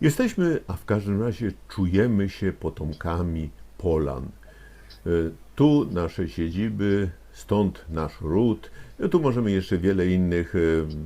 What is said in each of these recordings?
Jesteśmy, a w każdym razie czujemy się potomkami Polan. E, Tu nasze siedziby, stąd nasz ród. No tu możemy jeszcze wiele innych e,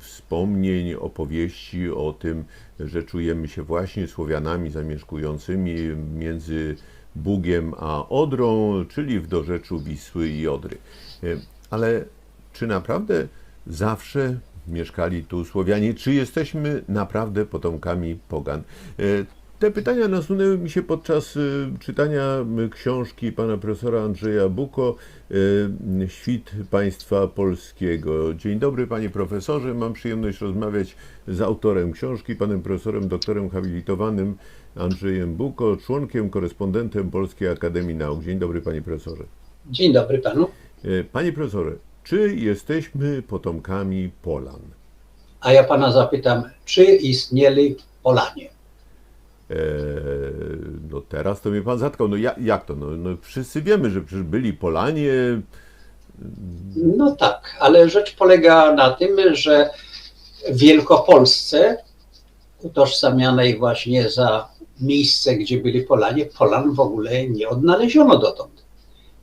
wspomnień, opowieści o tym, że czujemy się właśnie Słowianami zamieszkującymi między Bugiem a Odrą, czyli w dorzeczu Wisły i Odry. E, Ale czy naprawdę zawsze mieszkali tu Słowianie? Czy jesteśmy naprawdę potomkami Pogan? E, Te pytania nasunęły mi się podczas e, czytania książki pana profesora Andrzeja Buko e, Świt Państwa Polskiego. Dzień dobry panie profesorze, mam przyjemność rozmawiać z autorem książki, panem profesorem doktorem habilitowanym Andrzejem Buko, członkiem, korespondentem Polskiej Akademii Nauk. Dzień dobry panie profesorze. Dzień dobry panu. Panie profesorze, czy jesteśmy potomkami Polan? A ja pana zapytam, czy istnieli Polanie? E, no teraz to mnie pan zatkał. No jak, jak to? No, no wszyscy wiemy, że przecież byli Polanie. No tak, ale rzecz polega na tym, że w Wielkopolsce, utożsamianej właśnie za miejsce, gdzie byli Polanie, Polan w ogóle nie odnaleziono dotąd.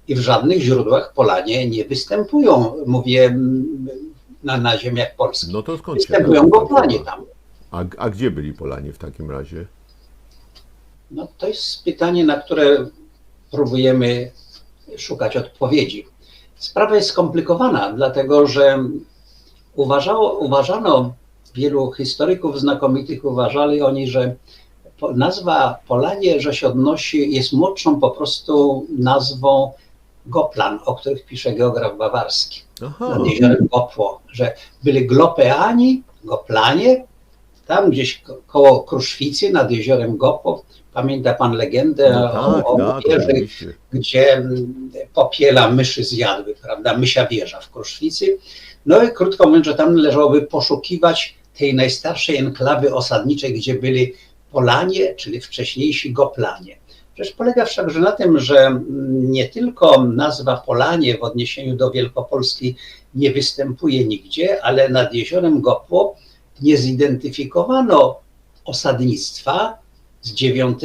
I w żadnych źródłach Polanie nie występują, mówię mm, na, na ziemiach polskich. No to skąd Występują to- Goplanie tam. A, a gdzie byli Polanie w takim razie? No to jest pytanie, na które próbujemy szukać odpowiedzi. Sprawa jest skomplikowana, dlatego że uważało, uważano, wielu historyków znakomitych uważali oni, że nazwa Polanie, że się odnosi, jest młodszą po prostu nazwą Goplan, o których pisze geograf bawarski Aha, nad jeziorem Gopło, że byli Glopeani, Goplanie, tam gdzieś ko- koło Kruszwicy nad jeziorem Gopło. Pamięta pan legendę no tak, o, o tak, wieży, oczywiście. gdzie mm, popiela myszy zjadły, prawda, mysia wieża w Kruszwicy. No i krótko mówiąc, że tam należałoby poszukiwać tej najstarszej enklawy osadniczej, gdzie byli Polanie, czyli wcześniejsi Goplanie. Rzecz polega wszakże na tym, że nie tylko nazwa Polanie w odniesieniu do Wielkopolski nie występuje nigdzie, ale nad jeziorem Gopło nie zidentyfikowano osadnictwa z IX,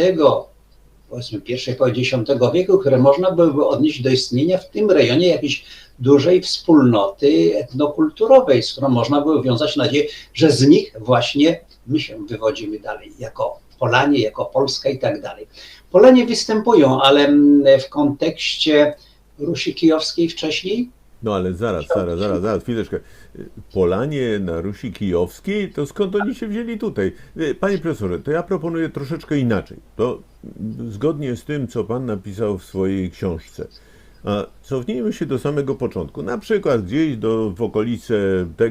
powiedzmy pierwszej połowy X wieku, które można byłoby odnieść do istnienia w tym rejonie jakiejś dużej wspólnoty etnokulturowej, z którą można było wiązać nadzieję, że z nich właśnie my się wywodzimy dalej, jako Polanie, jako Polska i tak dalej. Polanie występują, ale mm, w kontekście Rusi Kijowskiej wcześniej No ale zaraz, zaraz, zaraz, zaraz, chwileczkę. Polanie na Rusi Kijowskiej, to skąd oni się wzięli tutaj? E, Panie profesorze, to ja proponuję troszeczkę inaczej. To zgodnie z tym, co pan napisał w swojej książce. A cofnijmy się do samego początku. Na przykład gdzieś do, w okolice te,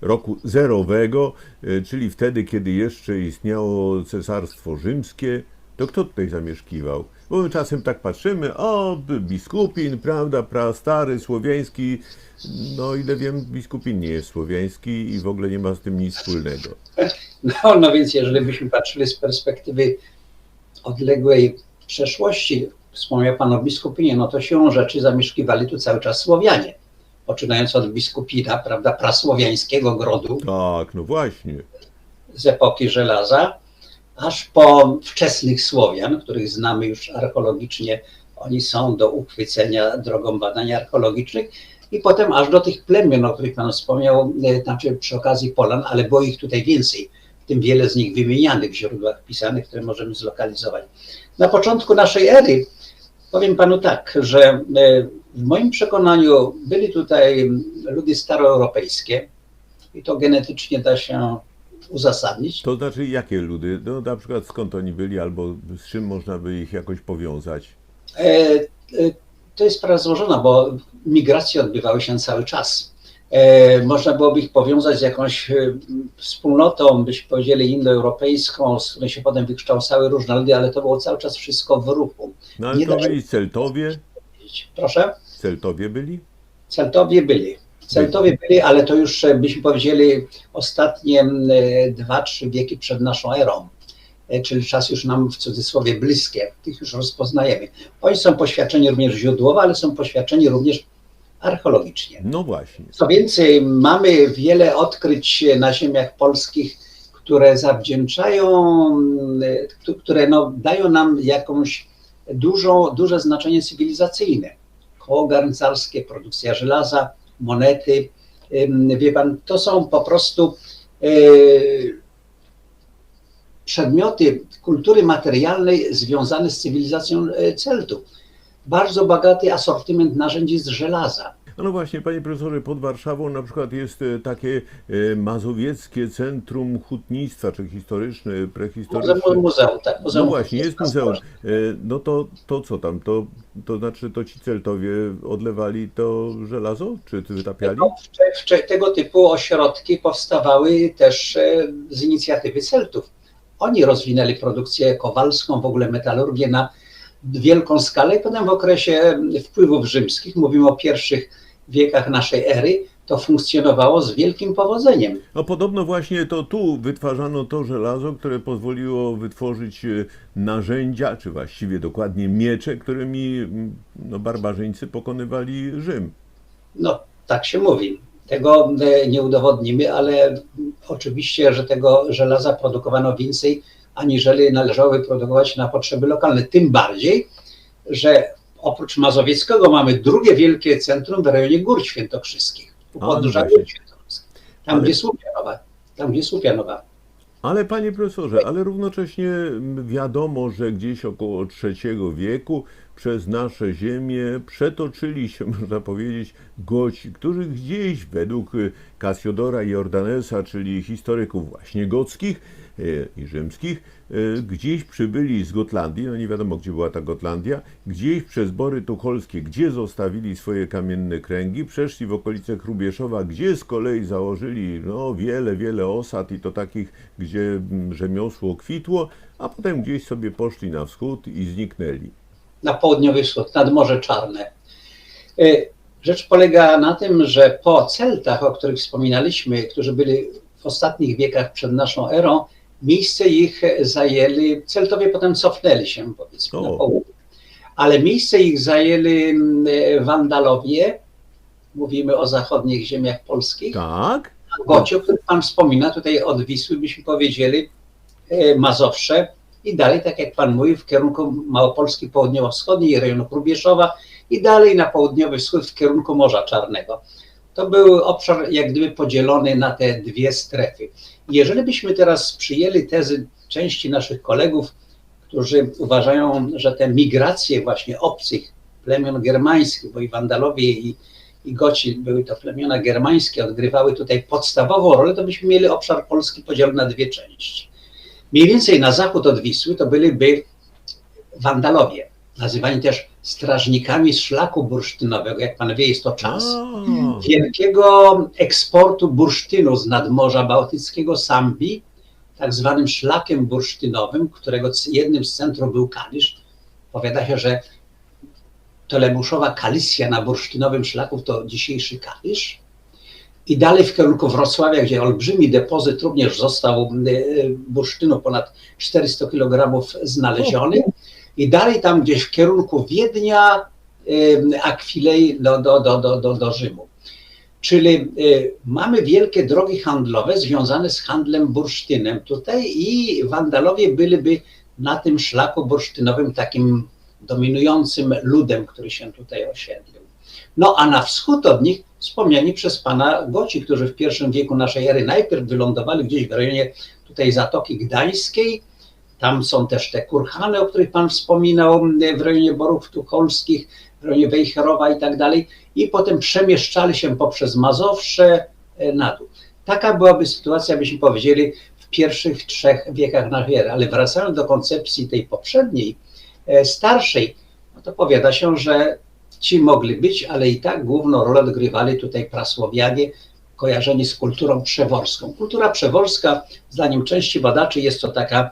roku zerowego, e, czyli wtedy, kiedy jeszcze istniało Cesarstwo Rzymskie, to kto tutaj zamieszkiwał? Bo my czasem tak patrzymy, o, biskupin, prawda, prastary, słowiański. No ile wiem, biskupin nie jest słowiański i w ogóle nie ma z tym nic wspólnego. No, no więc jeżeli byśmy patrzyli z perspektywy odległej przeszłości, wspomniał Pan o biskupinie, no to siłą rzeczy zamieszkiwali tu cały czas Słowianie. Poczynając od biskupina, prawda, prasłowiańskiego grodu Tak, no właśnie. z epoki żelaza, aż po wczesnych Słowian, których znamy już archeologicznie, oni są do uchwycenia drogą badań archeologicznych, i potem aż do tych plemion, o których Pan wspomniał, e, znaczy przy okazji Polan, ale było ich tutaj więcej, w tym wiele z nich wymienianych w źródłach pisanych, które możemy zlokalizować. Na początku naszej ery powiem Panu tak, że e, w moim przekonaniu byli tutaj ludy staroeuropejskie i to genetycznie da się uzasadnić. To znaczy, jakie ludy? No na przykład skąd oni byli, albo z czym można by ich jakoś powiązać? E, e, To jest sprawa złożona, bo migracje odbywały się cały czas. E, Można byłoby ich powiązać z jakąś e, wspólnotą, byśmy powiedzieli indoeuropejską, z której się potem wykształcały różne ludy, ale to było cały czas wszystko w ruchu. No ale Nie to da się byli Celtowie? Proszę? Celtowie byli? Celtowie byli. Celtowie byli, ale to już e, byśmy powiedzieli ostatnie m, e, dwa, trzy wieki przed naszą erą. E, Czyli czas już nam w cudzysłowie bliskie, tych już rozpoznajemy. Oni są poświadczeni również źródłowo, ale są poświadczeni również archeologicznie. No właśnie. Co więcej, mamy wiele odkryć na ziemiach polskich, które zawdzięczają, które no, dają nam jakąś dużą, duże znaczenie cywilizacyjne. Koło garncarskie, produkcja żelaza, monety. Wie pan, to są po prostu y, przedmioty kultury materialnej związane z cywilizacją y, Celtów. Bardzo bogaty asortyment narzędzi z żelaza. No właśnie, panie profesorze, pod Warszawą na przykład jest e, takie e, mazowieckie centrum hutnictwa, czy historyczne, prehistoryczne. Muzeum, muzeum tak. No Muzeum właśnie, jest muzeum. E, No to, to co tam? To, to znaczy, to ci Celtowie odlewali to żelazo? Czy wytapiali? No, tego typu ośrodki powstawały też z inicjatywy Celtów. Oni rozwinęli produkcję kowalską, w ogóle metalurgię na wielką skalę i potem w okresie wpływów rzymskich, mówimy o pierwszych wiekach naszej ery, to funkcjonowało z wielkim powodzeniem. No podobno właśnie to tu wytwarzano to żelazo, które pozwoliło wytworzyć e, narzędzia, czy właściwie dokładnie miecze, którymi no, barbarzyńcy pokonywali Rzym. No, tak się mówi. Tego e, nie udowodnimy, ale oczywiście, że tego żelaza produkowano więcej, aniżeli należało wyprodukować na potrzeby lokalne. Tym bardziej, że oprócz Mazowieckiego mamy drugie wielkie centrum w rejonie Gór Świętokrzyskich, u A, podnóża. Gór Świętokrzyskich. Tam, Ale- gdzie Słupianowa. Tam, gdzie Słupianowa. Ale panie profesorze, ale równocześnie wiadomo, że gdzieś około III wieku przez nasze ziemię przetoczyli się, można powiedzieć, Goci, którzy gdzieś według Kasiodora i Jordanesa, czyli historyków właśnie gockich i rzymskich, y, gdzieś przybyli z Gotlandii, no nie wiadomo gdzie była ta Gotlandia, gdzieś przez Bory Tucholskie, gdzie zostawili swoje kamienne kręgi, przeszli w okolice Hrubieszowa, gdzie z kolei założyli no, wiele, wiele osad i to takich, gdzie mm, rzemiosło kwitło, a potem gdzieś sobie poszli na wschód i zniknęli. na południowy wschód, nad Morze Czarne. Y, Rzecz polega na tym, że po Celtach, o których wspominaliśmy, którzy byli w ostatnich wiekach przed naszą erą, miejsce ich zajęli, Celtowie potem cofnęli się powiedzmy na południe, ale miejsce ich zajęli mm, Wandalowie, mówimy o zachodnich ziemiach polskich, Tak? Gocie, o których Pan wspomina, tutaj od Wisły byśmy powiedzieli e, Mazowsze i dalej, tak jak Pan mówił, w kierunku Małopolski południowo-wschodniej rejonu Krubieszowa i dalej na południowy wschód w kierunku Morza Czarnego. To był obszar jak gdyby podzielony na te dwie strefy. Jeżeli byśmy teraz przyjęli tezy części naszych kolegów, którzy uważają, że te migracje właśnie obcych plemion germańskich, bo i Wandalowie i i Goci, były to plemiona germańskie, odgrywały tutaj podstawową rolę, to byśmy mieli obszar Polski podzielony na dwie części. Mniej więcej na zachód od Wisły to byliby Wandalowie, nazywani też strażnikami szlaku bursztynowego. Jak pan wie, jest to czas wielkiego eksportu bursztynu z nadmorza bałtyckiego Sambi, tak zwanym szlakiem bursztynowym, którego jednym z centrów był Kalisz. Powiada się, że Tolemuszowa Kalisja na bursztynowym szlaku to dzisiejszy Kalisz. I dalej w kierunku Wrocławia, gdzie olbrzymi depozyt również został y, bursztynu, ponad 400 kg znaleziony. I dalej tam gdzieś w kierunku Wiednia, Akwilei do, do, do, do, do, do Rzymu. Czyli y, mamy wielkie drogi handlowe związane z handlem bursztynem tutaj i Wandalowie byliby na tym szlaku bursztynowym takim dominującym ludem, który się tutaj osiedlił. No a na wschód od nich wspomniani przez pana Goci, którzy w pierwszym wieku naszej ery najpierw wylądowali gdzieś w rejonie tutaj Zatoki Gdańskiej. Tam są też te kurhany, o których pan wspominał, w rejonie Borów Tucholskich, w rejonie Wejherowa i tak dalej. I potem przemieszczali się poprzez Mazowsze e, na dół. Taka byłaby sytuacja, byśmy powiedzieli, w pierwszych trzech wiekach naszej ery. Ale wracając do koncepcji tej poprzedniej, e, starszej, no to powiada się, że ci mogli być, ale i tak główną rolę odgrywali tutaj prasłowianie, kojarzeni z kulturą przeworską. Kultura przeworska, zdaniem części badaczy, jest to taka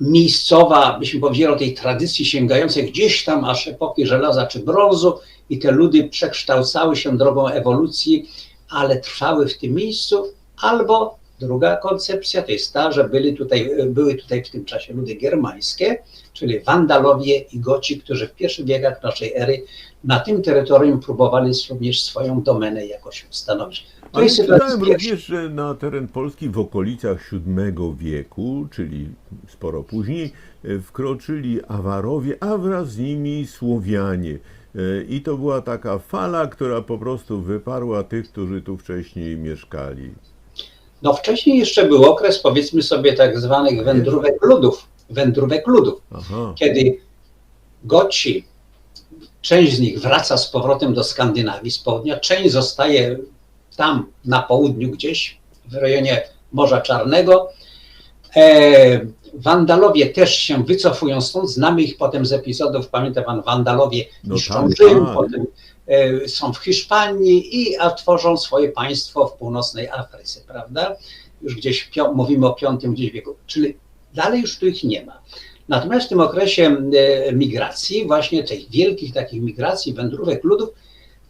miejscowa, byśmy powiedzieli o tej tradycji sięgającej gdzieś tam aż epoki żelaza czy brązu i te ludy przekształcały się drogą ewolucji, ale trwały w tym miejscu, albo druga koncepcja to jest ta, że byli tutaj, były tutaj w tym czasie ludy germańskie, czyli Wandalowie i Goci, którzy w pierwszych wiekach naszej ery na tym terytorium próbowali również swoją domenę jakoś ustanowić. Ale czytałem również, że na teren Polski w okolicach VII wieku, czyli sporo później, e, wkroczyli Awarowie, a wraz z nimi Słowianie. E, I to była taka fala, która po prostu wyparła tych, którzy tu wcześniej mieszkali. No wcześniej jeszcze był okres, powiedzmy sobie, tak zwanych wędrówek ludów. Wędrówek ludów. Aha, kiedy Goci, część z nich wraca z powrotem do Skandynawii z południa, część zostaje tam na południu gdzieś, w rejonie Morza Czarnego. E, Wandalowie też się wycofują stąd, znamy ich potem z epizodów, pamięta pan, Wandalowie No niszczą tak, Rzym, tak. potem e, są w Hiszpanii i tworzą swoje państwo w północnej Afryce, prawda? Już gdzieś mówimy o V gdzieś wieku, czyli dalej już tu ich nie ma. Natomiast w tym okresie e, migracji, właśnie tych wielkich takich migracji, wędrówek ludów,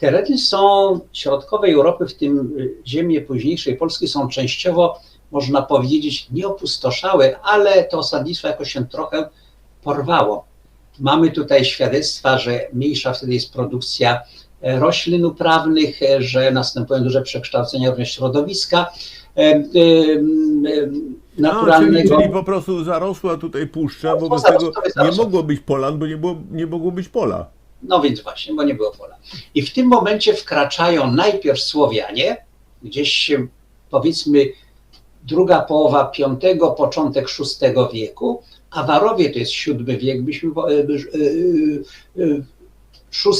tereny są środkowej Europy, w tym e, ziemie późniejszej Polski są częściowo, można powiedzieć, nie opustoszałe, ale to osadnictwo jakoś się trochę porwało. Mamy tutaj świadectwa, że mniejsza wtedy jest produkcja e, roślin uprawnych, e, że następują duże przekształcenia również środowiska e, m, e, A, czyli, naturalnego. po prostu zarosła tutaj puszcza, No, wobec tego nie mogło być polan, bo nie, było, nie mogło być pola. No więc właśnie, bo nie było pola. I w tym momencie wkraczają najpierw Słowianie, gdzieś e, powiedzmy druga połowa V, początek VI wieku, Awarowie to jest VII wiek, byśmy, po- e, e,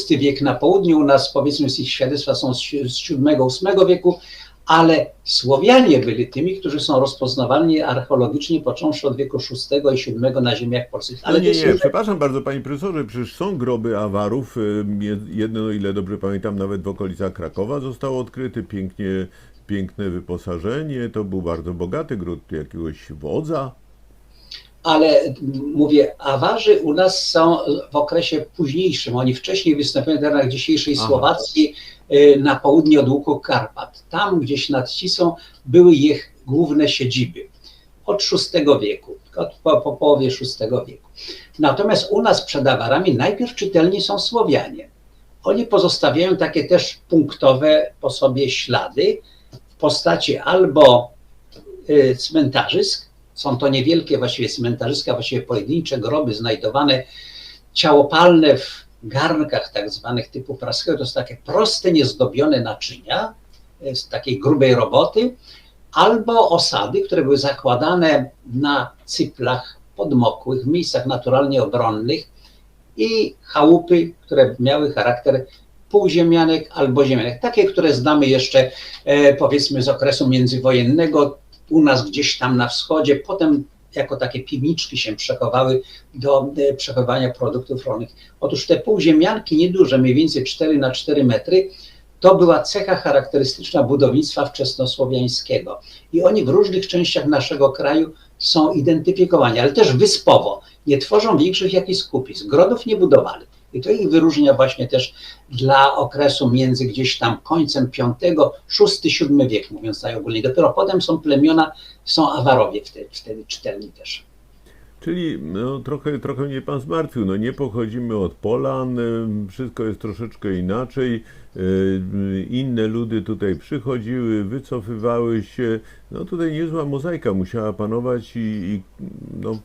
VI wiek na południu, u nas powiedzmy z ich świadectwa są z z VII-VIII wieku, ale Słowianie byli tymi, którzy są rozpoznawalni archeologicznie począwszy od wieku VI i VII na ziemiach polskich. Ale Ale nie, to nie, jest przepraszam bardzo panie profesorze, przecież są groby awarów, jed- jedno, ile dobrze pamiętam, nawet w okolicach Krakowa zostało odkryte, pięknie, piękne wyposażenie, to był bardzo bogaty gród jakiegoś wodza. Ale mówię, awarzy u nas są w okresie późniejszym. Oni wcześniej występują na terenach dzisiejszej Aha. Słowacji, y, na południe od łuku Karpat. Tam gdzieś nad Cisą były ich główne siedziby od VI wieku, od po, po połowie VI wieku. Natomiast u nas przed awarami najpierw czytelni są Słowianie. Oni pozostawiają takie też punktowe po sobie ślady w postaci albo y, cmentarzysk, są to niewielkie właściwie cmentarzyska, właściwie pojedyncze groby znajdowane ciałopalne w garnkach tak zwanych typu praskiego. To są takie proste, niezdobione naczynia e, z takiej grubej roboty, albo osady, które były zakładane na cyplach podmokłych, w miejscach naturalnie obronnych i chałupy, które miały charakter półziemianek albo ziemianek. Takie, które znamy jeszcze e, powiedzmy z okresu międzywojennego, u nas gdzieś tam na wschodzie, potem jako takie piwniczki się przechowały do e, przechowywania produktów rolnych. Otóż te półziemianki nieduże, mniej więcej 4 na 4 metry, to była cecha charakterystyczna budownictwa wczesnosłowiańskiego. I oni w różnych częściach naszego kraju są identyfikowani, ale też wyspowo. Nie tworzą większych jakichś skupisk. Grodów nie budowali. I to ich wyróżnia właśnie też dla okresu między gdzieś tam końcem V, VI, VII wiek, mówiąc najogólniej. Dopiero potem są plemiona, są Awarowie wtedy, wtedy czytelni też. Czyli no, trochę, trochę mnie pan zmartwił. No, nie pochodzimy od Polan, wszystko jest troszeczkę inaczej. Inne ludy tutaj przychodziły, wycofywały się. No tutaj niezła mozaika musiała panować i, i no,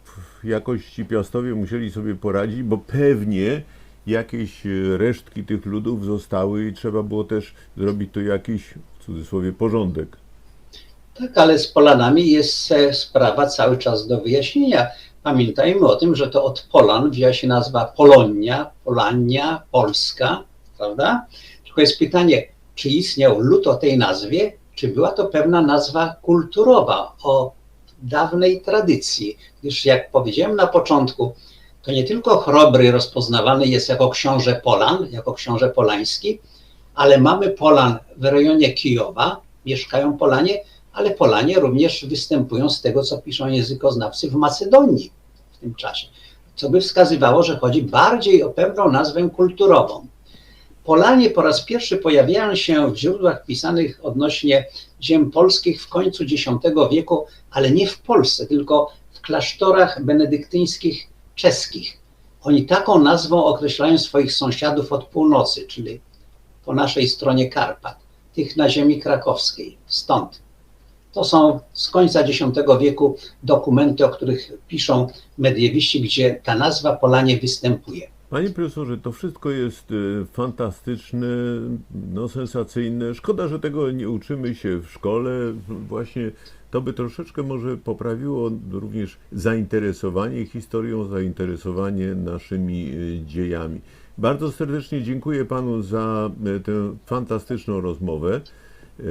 piastowie musieli sobie poradzić, bo pewnie jakieś y, resztki tych ludów zostały i trzeba było też zrobić tu jakiś, w cudzysłowie, porządek. Tak, ale z Polanami jest e, sprawa cały czas do wyjaśnienia. Pamiętajmy o tym, że to od Polan wzięła się nazwa Polonia, Polania, Polska, prawda? Tylko jest pytanie, czy istniał lud o tej nazwie, czy była to pewna nazwa kulturowa o dawnej tradycji. Gdyż jak powiedziałem na początku, to nie tylko Chrobry rozpoznawany jest jako książę Polan, jako książę polański, ale mamy Polan w rejonie Kijowa, mieszkają Polanie, ale Polanie również występują z tego, co piszą językoznawcy w Macedonii w tym czasie, co by wskazywało, że chodzi bardziej o pewną nazwę kulturową. Polanie po raz pierwszy pojawiają się w źródłach pisanych odnośnie ziem polskich w końcu X wieku, ale nie w Polsce, tylko w klasztorach benedyktyńskich czeskich. Oni taką nazwą określają swoich sąsiadów od północy, czyli po naszej stronie Karpat. tych na ziemi krakowskiej. Stąd. To są z końca X wieku dokumenty, o których piszą mediewiści, gdzie ta nazwa Polanie występuje. Panie profesorze, to wszystko jest e, fantastyczne, no sensacyjne. Szkoda, że tego nie uczymy się w szkole. Właśnie to by troszeczkę może poprawiło również zainteresowanie historią, zainteresowanie naszymi e, dziejami. Bardzo serdecznie dziękuję panu za e, tę fantastyczną rozmowę. E,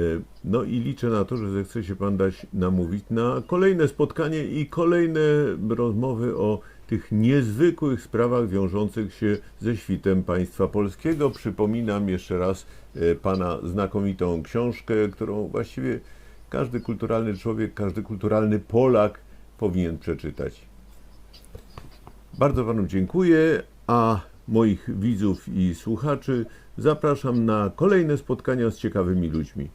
No i liczę na to, że zechce się Pan dać namówić na kolejne spotkanie i kolejne rozmowy o tych niezwykłych sprawach wiążących się ze świtem państwa polskiego. Przypominam jeszcze raz Pana znakomitą książkę, którą właściwie każdy kulturalny człowiek, każdy kulturalny Polak powinien przeczytać. Bardzo Panu dziękuję, a moich widzów i słuchaczy zapraszam na kolejne spotkania z ciekawymi ludźmi.